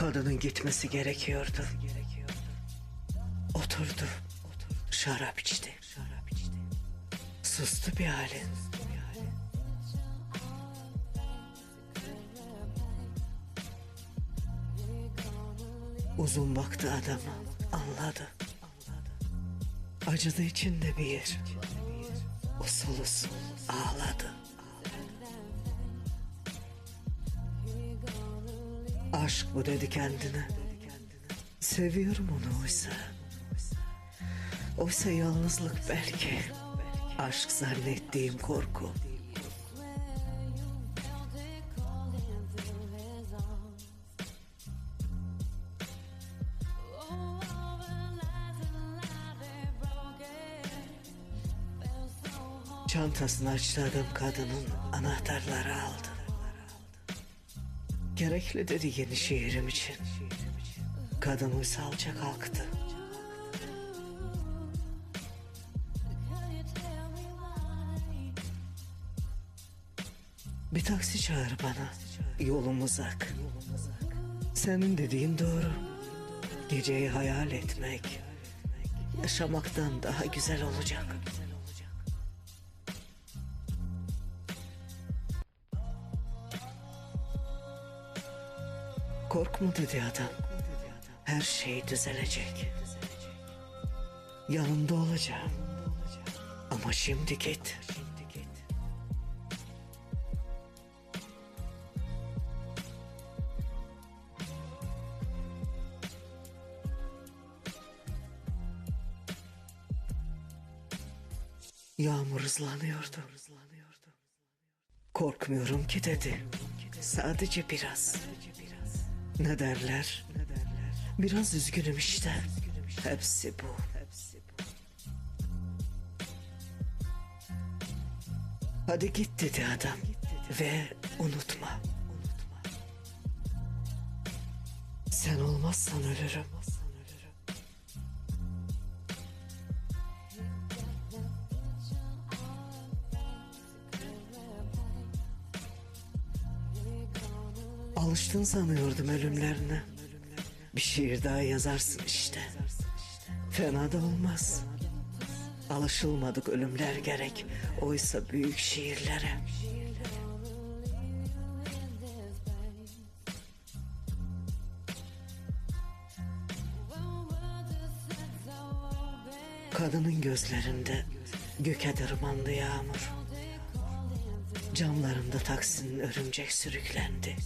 Kadının gitmesi gerekiyordu. Oturdu. Şarap içti. Sustu bir halin. Uzun baktı adama. Anladı. Acıdı içinde bir yer. Usul usul ağladı. Aşk bu dedi kendine. Seviyorum onu oysa. Oysa yalnızlık belki. Aşk zannettiğim korku. Çantasını açtı adam kadının anahtarları aldı. Gerekli dedi yeni şiirim için. Kadın uysa alça kalktı. Bir taksi çağır bana. Yolum uzak. Senin dediğin doğru. Geceyi hayal etmek yaşamaktan daha güzel olacak. Korkma dedi adam. Her şey düzelecek. Yanında olacağım. Ama şimdi git. Yağmur hızlanıyordu. Korkmuyorum ki dedi. Sadece biraz. Ne derler? Biraz üzgünüm işte. Hepsi bu. Hadi git dedi adam. Ve unutma. Sen olmazsan ölürüm. Alıştın sanıyordum ölümlerine. Bir şiir daha yazarsın işte. Fena da olmaz. Alışılmadık ölümler gerek. Oysa büyük şiirlere. Kadının gözlerinde göke tırmandı yağmur. Camlarında taksinin örümcek sürüklendi.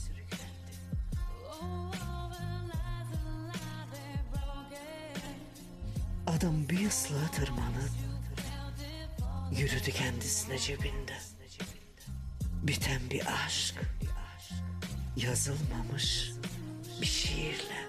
Adam bir ıslığa tırmanıp yürüdü kendisine cebinde. Biten bir aşk, yazılmamış bir şiirle.